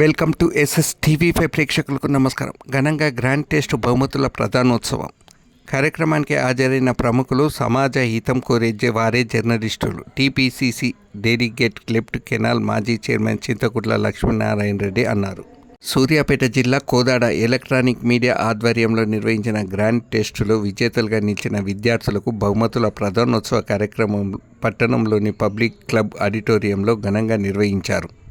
Welcome to SS TV five ప్రేక్షకులకు నమస్కారం. ఘనంగా గ్రాండ్ టెస్ట్ బహుమతుల ప్రధానోత్సవం. కార్యక్రమానికి హాజరైన ప్రముఖులు సమాజ హితం కోరే వారే జర్నలిస్టులు. టీపీసీసీ డెలిగేట్ క్లిప్ట్ కెనాల్ మాజీ చైర్మన్ చింతకుట్ల లక్ష్మీనారాయణ రెడ్డి అన్నారు. సూర్యాపేట జిల్లా కోదాడ ఎలక్ట్రానిక్ మీడియా ఆధ్వర్యంలో నిర్వహించిన గ్రాండ్ టెస్టులో విజేతలుగా నిలిచిన విద్యార్థులకు బహుమతుల ప్రధానోత్సవ కార్యక్రమం పట్టణంలోని పబ్లిక్ క్లబ్ ఆడిటోరియంలో ఘనంగా నిర్వహించారు.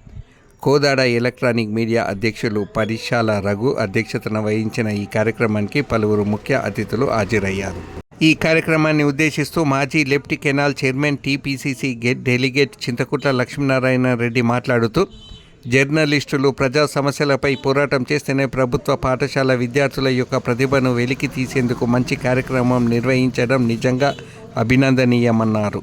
కోదాడ ఎలక్ట్రానిక్ మీడియా అధ్యక్షులు పరిశాల రఘు అధ్యక్షతన వహించిన ఈ కార్యక్రమానికి పలువురు ముఖ్య అతిథులు హాజరయ్యారు. ఈ కార్యక్రమాన్ని ఉద్దేశిస్తూ మాజీ left canal chairman TPCC get delegate Chintakutla Lakshminarayana Reddy మాట్లాడుతూ జర్నలిస్టులు ప్రజా సమస్యలపై పోరాటం చేస్తేనే ప్రభుత్వ పాఠశాల విద్యార్థుల యొక్క ప్రతిభను వెలికి తీసేందుకు మంచి కార్యక్రమం నిర్వహించడం నిజంగా అభినందనీయమన్నారు.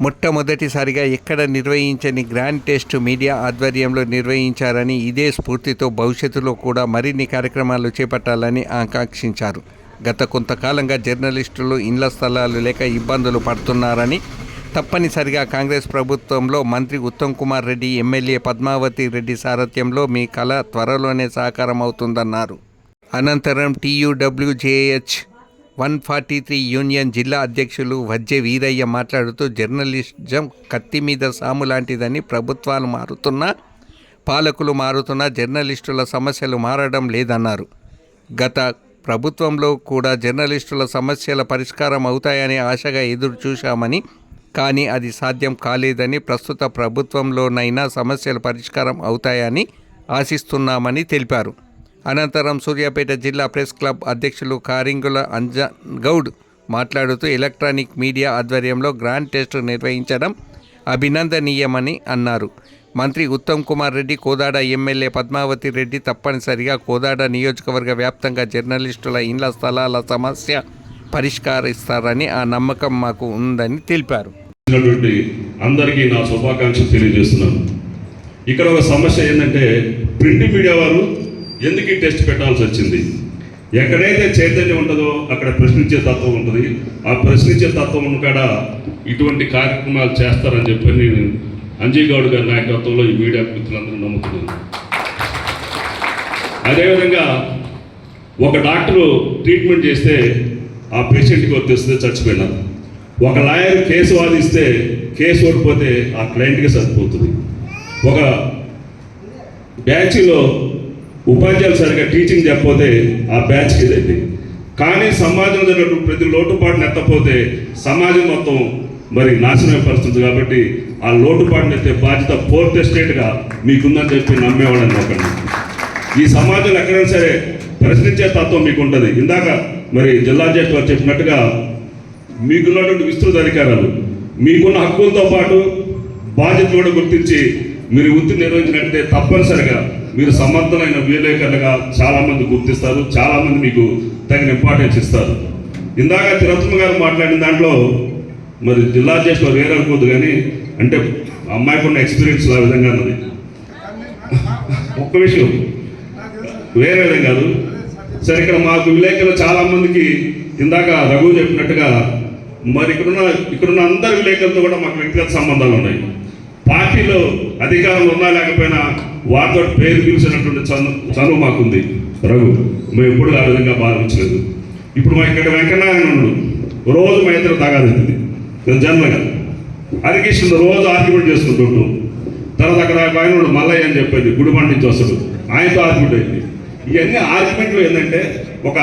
మొట్టమొదటిసారిగా ఎక్కడ నిర్వహించని గ్రాండ్ టెస్ట్ మీడియా ఆధ్వర్యంలో నిర్వహించారని ఇదే స్ఫూర్తితో భవిష్యత్తులో కూడా మరిన్ని కార్యక్రమాలు చేపట్టాలని ఆకాంక్షించారు. గత కొంతకాలంగా జర్నలిస్టులు ఇండ్ల స్థలాలు లేక ఇబ్బందులు పడుతున్నారని తప్పనిసరిగా కాంగ్రెస్ ప్రభుత్వంలో మంత్రి ఉత్తమ్ కుమార్ రెడ్డి ఎమ్మెల్యే పద్మావతి రెడ్డి సారథ్యంలో మీ కళ త్వరలోనే సాకారం అవుతుందన్నారు అనంతరం TUWJH one forty three union జిల్లా అధ్యక్షులు వజ్జె వీరయ్య మాట్లాడుతూ జర్నలిజం కత్తి మీద సాము లాంటిదని ప్రభుత్వాలు మారుతున్నా పాలకులు మారుతున్నా జర్నలిస్టుల సమస్యలు మారడం లేదన్నారు. గత ప్రభుత్వంలో కూడా జర్నలిస్టుల సమస్యల పరిష్కారం అవుతాయని ఆశగా ఎదురు చూశామని కానీ అది సాధ్యం కాలేదని ప్రస్తుత ప్రభుత్వంలోనైనా సమస్యల పరిష్కారం అవుతాయని ఆశిస్తున్నామని తెలిపారు. అనంతరం సూర్యాపేట జిల్లా ప్రెస్ క్లబ్ అధ్యక్షులు కారింగుల అంజన్ గౌడ్ మాట్లాడుతూ ఎలక్ట్రానిక్ మీడియా ఆధ్వర్యంలో గ్రాండ్ టెస్ట్ నిర్వహించడం అభినందనీయమని అన్నారు. మంత్రి ఉత్తమ్ కుమార్ రెడ్డి కోదాడ ఎమ్మెల్యే పద్మావతి రెడ్డి తప్పనిసరిగా కోదాడ నియోజకవర్గ వ్యాప్తంగా జర్నలిస్టుల ఇండ్ల స్థలాల సమస్య పరిష్కరిస్తారని ఆ నమ్మకం మాకు ఉందని తెలిపారు. అందరికీ నా శుభాకాంక్షలు తెలియజేస్తున్నాను. ఇక్కడ ఒక సమస్య ఏంటంటే ప్రింట్ మీడియా వారు ఎందుకు ఈ టెస్ట్ పెట్టాల్సి వచ్చింది? ఎక్కడైతే చైతన్యం ఉంటుందో అక్కడ ప్రశ్నించే తత్వం ఉంటుంది. ఆ ప్రశ్నించే తత్వం ఉన్న కాడ ఇటువంటి కార్యక్రమాలు చేస్తారని చెప్పి నేను అంజయ్ గౌడ్ గారి నాయకత్వంలో ఈ మీడియా మిత్రులందరూ నమ్ముతున్నాను అదేవిధంగా ఒక డాక్టరు ట్రీట్మెంట్ చేస్తే ఆ పేషెంట్కి వచ్చేస్తే చచ్చిపోయినారు ఒక లాయర్ కేసు వాదిస్తే కేసు ఓడిపోతే ఆ క్లయింట్కి సరిపోతుంది. ఒక బ్యాచ్లో ఉపాధ్యాయులు సరిగా టీచింగ్ చెప్పపోతే ఆ బ్యాచ్కి ఇదండి కానీ సమాజంలో జరిగినటువంటి ప్రతి లోటుపాటును ఎత్తపోతే సమాజం మొత్తం మరి నాశనం పరుస్తుంది కాబట్టి ఆ లోటుపాటును ఎత్తే బాధ్యత ఫోర్త్ ఎస్టేట్గా మీకుందని చెప్పి నమ్మేవాడని చెప్పండి ఈ సమాజంలో ఎక్కడైనా సరే ప్రశ్నించే తత్వం మీకు ఉంటుంది ఇందాక మరి జిల్లా జడ్జి వారు చెప్పినట్టుగా మీకున్నటువంటి విస్తృత అధికారాలు మీకున్న హక్కులతో పాటు బాధ్యతలు కూడా గుర్తించి మీరు వృత్తి నిర్వహించినట్టే తప్పనిసరిగా మీరు సమర్థమైన విలేకరులుగా చాలామంది గుర్తిస్తారు చాలామంది మీకు తగిన ఇంపార్టెన్స్ ఇస్తారు. ఇందాక తిరత్మ గారు మాట్లాడిన దాంట్లో మరి జిల్లా అధ్యక్షులు వేరే కానీ అంటే అమ్మాయికి ఉన్న ఎక్స్పీరియన్స్ ఆ విధంగా అన్నది ఒక్క విషయం వేరే విధం కాదు. సరే ఇక్కడ మాకు విలేకరులు చాలామందికి ఇందాక రఘు చెప్పినట్టుగా మరి ఇక్కడున్న ఇక్కడున్న అందరి విలేకరులతో కూడా మాకు వ్యక్తిగత సంబంధాలు ఉన్నాయి. పార్టీలో అధికారంలో ఉన్నా లేకపోయినా వారితో పేరు పిలిచినటువంటి చను చనువు మాకుంది. రఘు మేము ఎప్పుడు ఆ విధంగా భావించలేదు. ఇప్పుడు మా ఇక్కడ వెంకయ్యనారాయణ ఉన్నాడు. రోజు మా ఇద్దరు తాగాది జన్మగా. హరికృష్ణ రోజు ఆర్గ్యుమెంట్ చేసుకుంటుంటాం తర్వాత అక్కడ పైన ఆయన మల్లయ్య అని చెప్పేది గుడి పండించి వస్తాడు. ఆయనతో ఆర్గ్యుమెంట్ అయింది. ఇవన్నీ ఆర్గ్యుమెంట్లు ఏంటంటే ఒక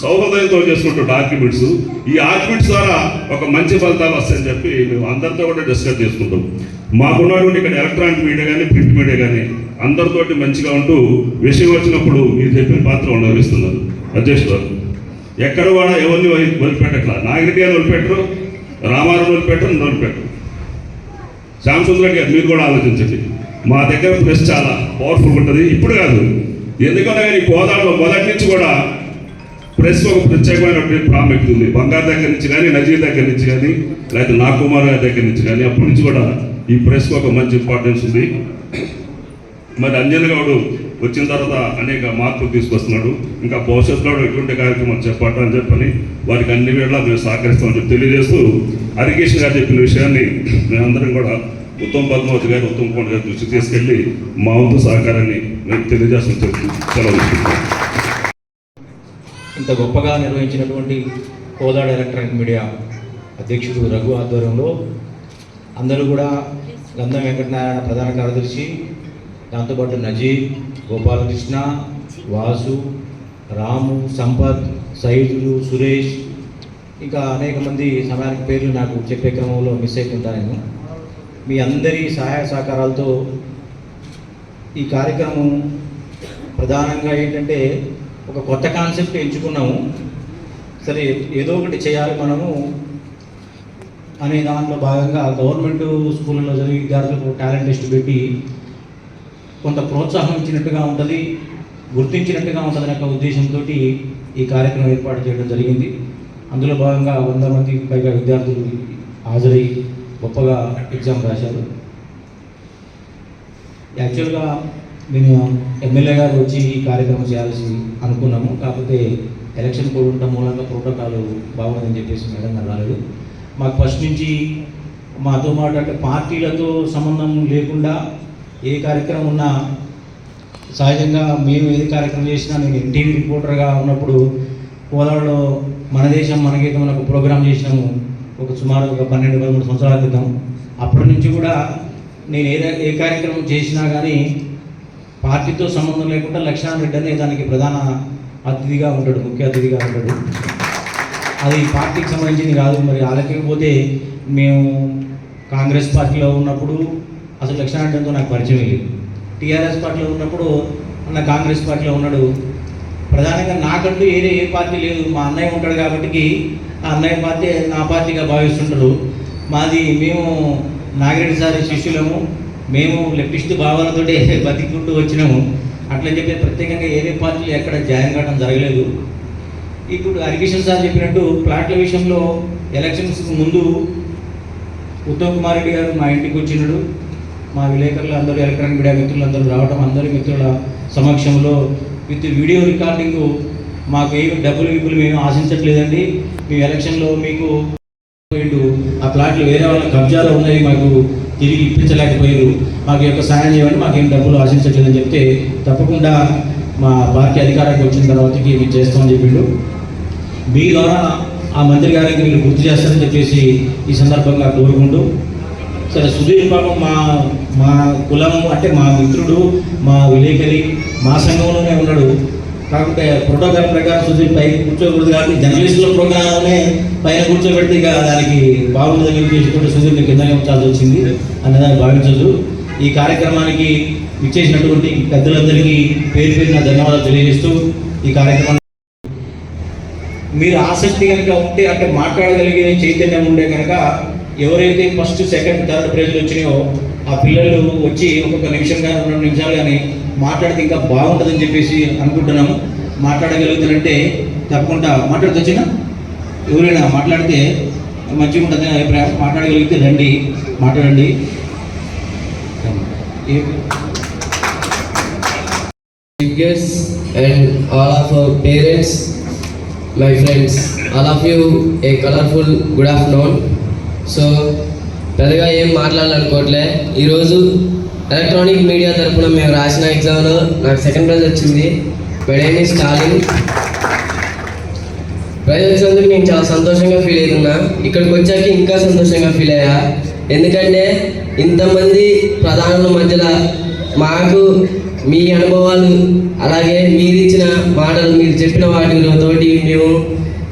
సౌహృదయంతో చేసుకుంటూ ఆర్గ్యుమెంట్స్ ఈ ఆర్గ్యుమెంట్స్ ద్వారా ఒక మంచి ఫలితాలు వస్తాయని చెప్పి మేము అందరితో కూడా డిస్కస్ చేసుకుంటాం. మాకున్నటువంటి ఇక్కడ ఎలక్ట్రానిక్ మీడియా కానీ ప్రింట్ మీడియా కానీ అందరితోటి మంచిగా ఉంటూ విషయం వచ్చినప్పుడు మీరు చెప్పిన పాత్ర వహిస్తున్నారు అధ్యక్ష ఎక్కడ కూడా ఎవరిని వదిలిపెట్టట్లా? నాగిరెడ్డి గారు వదిలిపెట్టరు రామారావు వదిలిపెట్టరు వదిలిపెట్టరు. శ్యామసుందర్ గారు మీరు కూడా ఆలోచించండి. మా దగ్గర ప్రెస్ చాలా పవర్ఫుల్ ఉంటుంది. ఇప్పుడు కాదు ఎందుకన్నా కానీ గోదావరిలో మొదటి నుంచి కూడా ప్రెస్ ఒక ప్రత్యేకమైనటువంటి ప్రాముఖ్యత ఉంది బంగారు దగ్గర నుంచి కానీ నజీర్ దగ్గర నుంచి కానీ లేకపోతే నాగకుమార్ గారి దగ్గర నుంచి కానీ అప్పటి నుంచి కూడా ఈ ప్రెస్కి ఒక మంచి ఇంపార్టెన్స్ ఉంది. మరి అంజన్ గౌడు వచ్చిన తర్వాత అనేక మార్పులు తీసుకొస్తున్నాడు. ఇంకా భవిష్యత్తులో కూడా ఎటువంటి కార్యక్రమాలు అని చెప్పని వారికి అన్ని వేళ మేము సహకరిస్తామని చెప్పి తెలియజేస్తూ హరికేష్ గారు చెప్పిన విషయాన్ని మేమందరం కూడా ఉత్తమ్ పద్మావతి గారు ఉత్తమ్ కుమార్ గారి దృష్టికి తీసుకెళ్ళి మా వంతు సహకారాన్ని మేము తెలియజేస్తాం చెప్పి సెలవు ఇంత గొప్పగా నిర్వహించినటువంటి కోదాడ ఎలక్ట్రానిక్ మీడియా అధ్యక్షుడు రఘు ఆధ్వర్యంలో అందరూ కూడా గంధం వెంకటనారాయణ ప్రధాన కార్యదర్శి దాంతోపాటు నజీబ్ గోపాలకృష్ణ వాసు రాము సంపత్ సైదులు సురేష్ ఇంకా అనేక మంది సమయానికి పేర్లు నాకు చెప్పే క్రమంలో మిస్ అయిపోతా నేను మీ అందరి సహాయ సహకారాలతో ఈ కార్యక్రమం ప్రధానంగా ఏంటంటే ఒక కొత్త కాన్సెప్ట్ ఎంచుకున్నాము. సరే ఏదో ఒకటి చేయాలి మనము అనే దాంట్లో భాగంగా గవర్నమెంట్ స్కూళ్ళలో చదివే విద్యార్థులకు టాలెంట్ టెస్ట్ పెట్టి కొంత ప్రోత్సాహం ఇచ్చినట్టుగా ఉంటుంది గుర్తించినట్టుగా ఉంటుంది అనే ఉద్దేశంతో ఈ కార్యక్రమం ఏర్పాటు చేయడం జరిగింది. అందులో భాగంగా వంద మందికి పైగా విద్యార్థులు హాజరై గొప్పగా ఎగ్జామ్ రాశారు. యాక్చువల్గా మేము ఎమ్మెల్యే గారు వచ్చి ఈ కార్యక్రమం చేయాల్సి అనుకున్నాము. కాకపోతే ఎలక్షన్ కోడ్ ఉండటం మూలంగా ప్రోటోకాల్ బాగుందని చెప్పేసి మేడం గారు రాలేదు. మాకు ఫస్ట్ నుంచి మాతో మాట అంటే పార్టీలతో సంబంధం లేకుండా ఏ కార్యక్రమం ఉన్నా సహజంగా మేము ఏది కార్యక్రమం చేసినా నేను ఎన్టీవీ రిపోర్టర్గా ఉన్నప్పుడు కోదాడలో మన దేశం మన గీతం ఒక ప్రోగ్రామ్ చేసినాము. ఒక సుమారు ఒక పన్నెండు పదమూడు సంవత్సరాల క్రితం. అప్పటి నుంచి కూడా నేను ఏ ఏ కార్యక్రమం చేసినా కానీ పార్టీతో సంబంధం లేకుండా లక్ష్మణ్ రెడ్డి అనే దానికి ప్రధాన అతిథిగా ఉంటాడు ముఖ్య అతిథిగా ఉంటాడు. అది పార్టీకి సంబంధించింది కాదు మరి ఆలకపోతే మేము కాంగ్రెస్ పార్టీలో ఉన్నప్పుడు అసలు లక్ష్మణారెడ్డితో నాకు పరిచయం లేదు. టీఆర్ఎస్ పార్టీలో ఉన్నప్పుడు అన్న కాంగ్రెస్ పార్టీలో ఉన్నాడు. ప్రధానంగా నాకంటూ ఏదే ఏ పార్టీ లేదు. మా అన్నయ్య ఉంటాడు కాబట్టి ఆ అన్నయ్య పార్టీ నా పార్టీగా భావిస్తుంటారు. మాది మేము నాగిరెడ్డి సారి శిష్యులము. మేము లెఫ్టిస్ట్ భావాలతో బతికుంటూ వచ్చినాము. అట్లని చెప్పి ప్రత్యేకంగా ఏదే పార్టీలు ఎక్కడ జాయిన్ కావడం జరగలేదు. ఇప్పుడు హరికిషన్ సార్ చెప్పినట్టు ప్లాట్ల విషయంలో ఎలక్షన్స్కి ముందు ఉత్తమ్ కుమార్ రెడ్డి గారు మా ఇంటికి వచ్చినాడు. మా విలేకరులు అందరూ ఎలక్ట్రానిక్ మీడియా మిత్రులు అందరూ రావడం అందరి మిత్రుల సమక్షంలో విత్ వీడియో రికార్డింగ్ మాకు ఏమి డబ్బులు విప్పులు మేము ఆశించట్లేదండి. మీ ఎలక్షన్లో మీకు ఆ ప్లాట్లు వేరే వాళ్ళ కబ్జాలో ఉన్నాయి మాకు. తిరిగి ఇప్పించలేకపోయారు మాకు యొక్క సాయం చేయండి మాకేం డబ్బులు ఆశించట్లేదని చెప్తే తప్పకుండా మా పార్టీ అధికారానికి వచ్చిన తర్వాతకి మేము చేస్తామని చెప్పిండు. మీ ద్వారా ఆ మంత్రి గారికి మీరు గుర్తు చేస్తారని చెప్పేసి ఈ సందర్భంగా కోరుకుంటూ సరే సుధీర్ పాపం మా మా కులం అంటే మా మిత్రుడు మా విలేకరి మా సంఘంలోనే ఉన్నాడు. కాకపోతే ప్రోటోకాల్ ప్రకారం చూసి పైకి కూర్చోకూడదు కాబట్టి జర్నలిస్టుల ప్రోగ్రామ్నే పైన కూర్చోబెడితే ఇక దానికి బాగుండదని చెప్పేసి కూడా సుధీర్ని కిందనే ఉంచాల్సి వచ్చింది అన్నదాన్ని భావించదు ఈ కార్యక్రమానికి ఇచ్చేసినటువంటి పెద్దలందరికీ పేరు పేరున ధన్యవాదాలు తెలియజేస్తూ ఈ కార్యక్రమాన్ని మీరు ఆసక్తి కనుక ఉంటే అంటే మాట్లాడగలిగే చైతన్యం ఉండే కనుక ఎవరైతే ఫస్ట్ సెకండ్ థర్డ్ ప్రైజ్లు వచ్చినాయో ఆ పిల్లలు వచ్చి ఒక్కొక్క నిమిషం కానీ రెండు నిమిషాలు కానీ మాట్లాడితే ఇంకా బాగుంటుందని చెప్పేసి అనుకుంటున్నాము. మాట్లాడగలుగుతారంటే తప్పకుండా మాట్లాడుతొచ్చినా ఎవరైనా మాట్లాడితే మంచిగా ఉంటుంది అభిప్రాయం. మాట్లాడగలిగితే రండి మాట్లాడండి. A- guests and all of our parents, my friends, all of you a colorful good afternoon. So పెద్దగా ఏం మాట్లాడాలనుకోవట్లే. ఈరోజు ఎలక్ట్రానిక్ మీడియా తరపున మేము రాసిన ఎగ్జామ్లో నాకు సెకండ్ ప్రైజ్ వచ్చింది. మై స్టాలిన్ ప్రైజ్ వచ్చినందుకు నేను చాలా సంతోషంగా ఫీల్ అవుతున్నా. ఇక్కడికి వచ్చాక ఇంకా సంతోషంగా ఫీల్ అయ్యా. ఎందుకంటే ఇంతమంది ప్రధానుల మధ్యలో మాకు మీ అనుభవాలు అలాగే మీరు ఇచ్చిన మాటలు మీరు చెప్పిన వాటితోటి మేము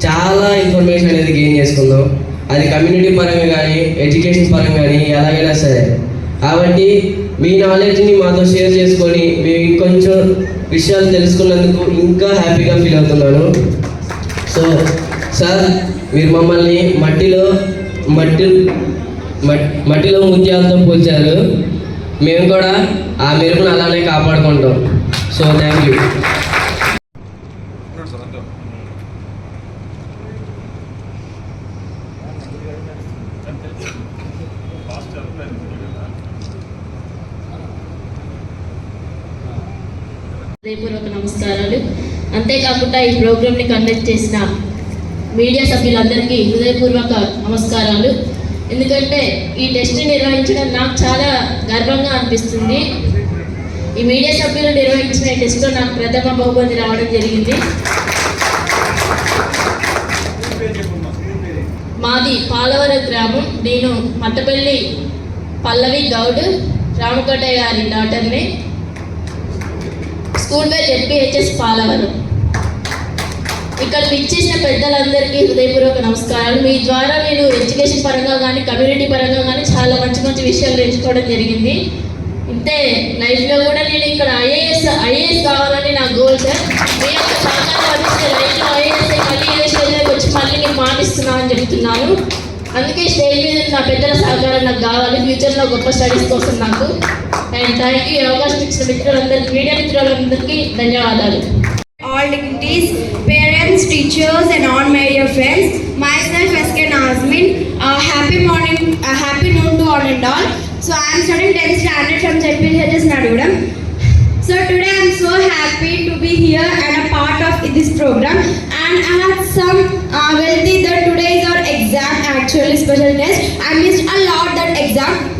చాలా ఇన్ఫర్మేషన్ అనేది గెయిన్ చేసుకుందాం అది కమ్యూనిటీ పరంగా కానీ ఎడ్యుకేషన్ పరంగా కానీ ఎలాగైనా సరే. కాబట్టి మీ నాలెడ్జ్ని మాతో షేర్ చేసుకొని మేము ఇంకొంచెం విషయాలు తెలుసుకున్నందుకు ఇంకా హ్యాపీగా ఫీల్ అవుతున్నాను. సో సార్ మీరు మమ్మల్ని మట్టిలో మట్టి మట్టిలో ముత్యాలతో పోల్చారు. మేము కూడా ఆ మెరుపును అలానే కాపాడుకుంటాం. సో థ్యాంక్ యూ హృదయపూర్వక నమస్కారాలు. అంతేకాకుండా ఈ ప్రోగ్రామ్ని కండక్ట్ చేసిన మీడియా సభ్యులందరికీ హృదయపూర్వక నమస్కారాలు. ఎందుకంటే ఈ టెస్ట్ నిర్వహించడం నాకు చాలా గర్వంగా అనిపిస్తుంది. ఈ మీడియా సభ్యులు నిర్వహించిన ఈ టెస్ట్లో నాకు ప్రథమ బహుమతి రావడం జరిగింది. మాది పాలవర గ్రామం. నేను మట్టపల్లి పల్లవి గౌడ్ రామకోట గారి డాటర్ని స్కూల్ పేరు జెడ్పిహెచ్ఎస్ పాలవరం ఇక్కడ విచ్చేసిన పెద్దలందరికీ హృదయపూర్వక నమస్కారాలు. మీ ద్వారా నేను ఎడ్యుకేషన్ పరంగా కానీ కమ్యూనిటీ పరంగా కానీ చాలా మంచి మంచి విషయాలు నేర్చుకోవడం జరిగింది. అంటే లైఫ్లో కూడా నేను ఇక్కడ ఐఏఎస్ ఐఏఎస్ కావాలని నా గోల్ సార్ మీ యొక్క సహకారం అందిస్తే లైఫ్లో ఐఏఎస్ మళ్ళీ ఇదే వచ్చి మళ్ళీ నేను మాటిస్తున్నాను అని చెప్తున్నాను అందుకే స్టేజ్ మీద నా పెద్దల సహకారం నాకు కావాలి. ఫ్యూచర్లో గొప్ప స్టడీస్ కోసం నాకు. అండ్ థ్యాంక్ యూ ఈ అవకాశం ఇచ్చిన మిత్రులందరికీ మీడియా మిత్రులందరికీ ధన్యవాదాలు all dignities, parents, teachers, and all my dear friends. Myself, SK Nazmin. Uh, happy morning, uh, happy noon to all and all. So I am studying 10th standard from ZPHS Nadudam. So today I am so happy to be here and a part of this program. And I have some uh, wealthy that today is our exam, actually special test. I missed a lot that exam, but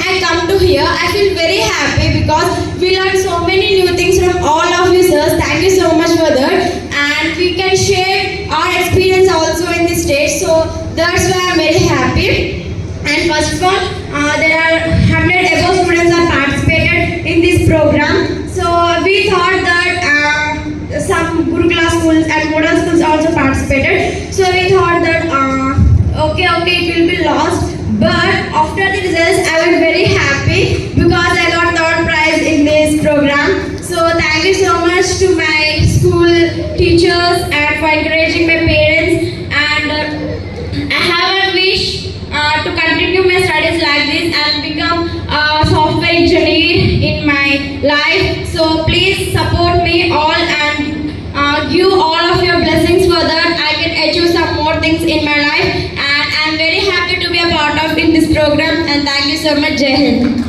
I come to here, I feel very happy because we learned so many new things from all of you sirs. Thank you so much for that. And we can share our experience also in this stage. So that's why I'm very happy. And first of all, uh, there are summer Jai Hind.